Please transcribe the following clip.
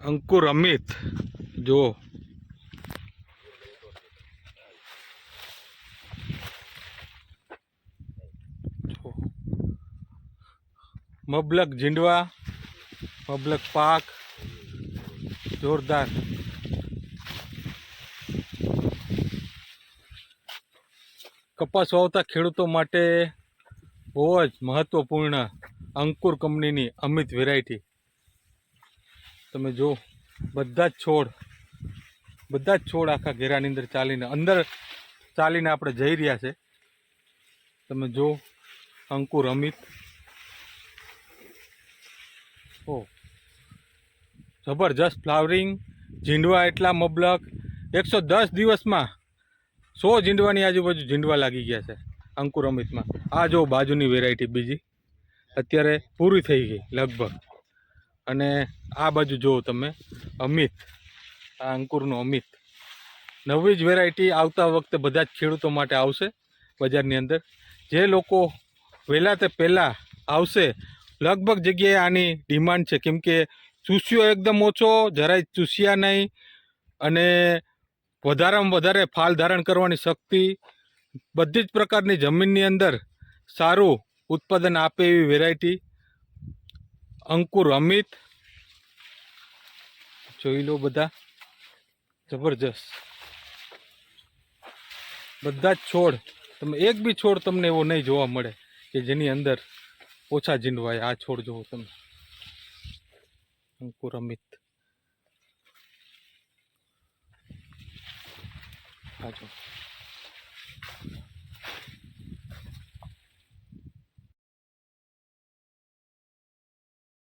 અંકુર અમિત જો. મબલક ઝીંડવા, મબલક પાક, જોરદાર કપાસ વાવતા ખેડૂતો માટે બહુ જ મહત્વપૂર્ણ અંકુર કંપનીની અમિત વેરાયટી તમે જો બધા જ છોડ, બધા જ છોડ આખા ઘેરાની અંદર ચાલીને અંદર ચાલીને આપણે જઈ રહ્યા છે. તમે જો અંકુર અમિત. ઓ, જબરજસ્ત ફ્લાવરિંગ, ઝીંડવા એટલા મબલક. એકસો દસ દિવસમાં સો ઝીંડવાની આજુબાજુ ઝીંડવા લાગી ગયા છે, અંકુર અમિતમાં. આ જો બાજુની વેરાયટી બીજી. અત્યારે પૂરી થઈ ગઈ, લગભગ. અને આ બાજુ જુઓ તમે, અમિત, આ અંકુરનો અમિત. નવી જ વેરાયટી આવતા વખતે બધા જ ખેડૂતો માટે આવશે બજારની અંદર. જે લોકો વહેલા તે પહેલાં આવશે, લગભગ જગ્યાએ આની ડિમાન્ડ છે. કેમ કે ચૂસ્યો એકદમ ઓછો, જરાય ચૂસ્યા નહીં અને વધારામાં વધારે ફાલ ધારણ કરવાની શક્તિ બધી જ પ્રકારની જમીનની અંદર સારું ઉત્પાદન આપે એવી વેરાયટી અંકુર અમિત. જોઈ લો બધા. જબરજસ્ત. બધા જ છોડ. તમે એક બી છોડ તમને એવો નહીં જોવા મળે કે જેની અંદર ઓછા જીંડવાય આ છોડ જોવો તમે. અંકુર અમિત. આ